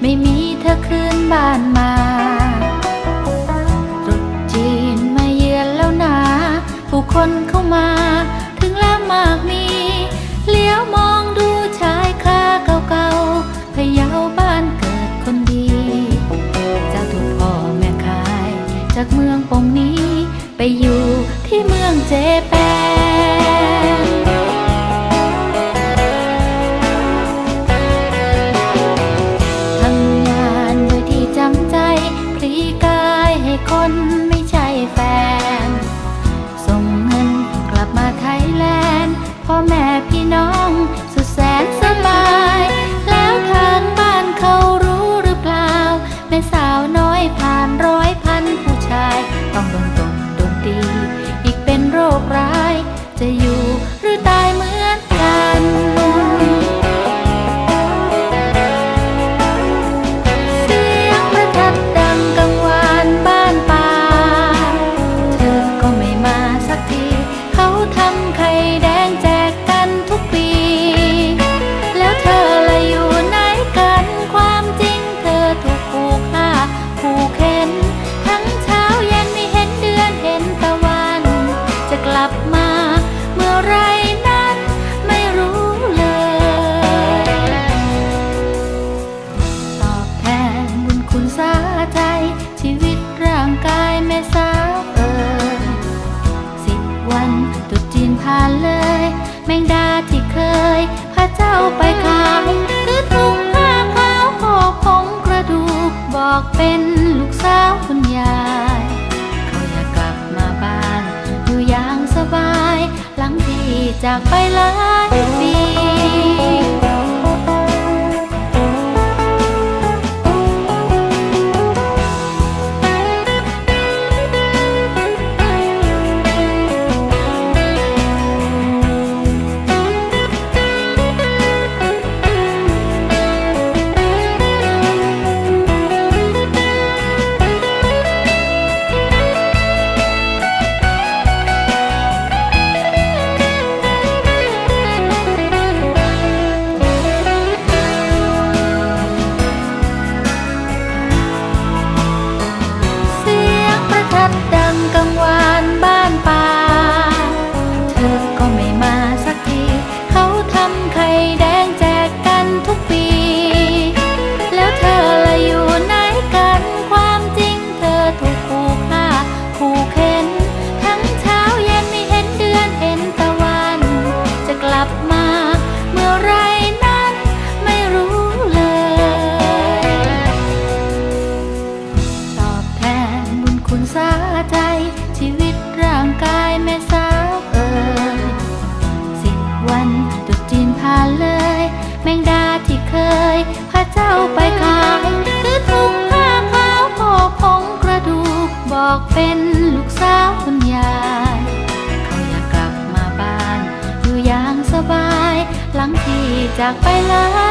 ไม่มีเธอคืนบ้านมาตรุษจีนมาเยือนแล้วนะผู้คนเข้ามา ถึงแล้วมากมี เลี้ยวมองดูชายคาเก่าๆพะเยาบ้านเกิดคนดีเจ้าถูกพ่อแม่ขาย จากเมืองปงนี้ ไปอยู่ที่เมืองเจแปน แม่สาวน้อยผ่านร้อยพันผู้ชาย ต้องโดน จากไปแล้ว คุณสาใจ ชีวิตร่างกายแม่สาวเอ่ยสิบวันตรุษจีนผ่านเลย แมงดาที่เคยพาเจ้าไปขายหรือถุงผ้าขาวห่อผงกระดูก บอกเป็นลูกสาวคุณยายเขาอยากกลับมาบ้าน อยู่อย่างสบาย หลังที่จากไปแล้ว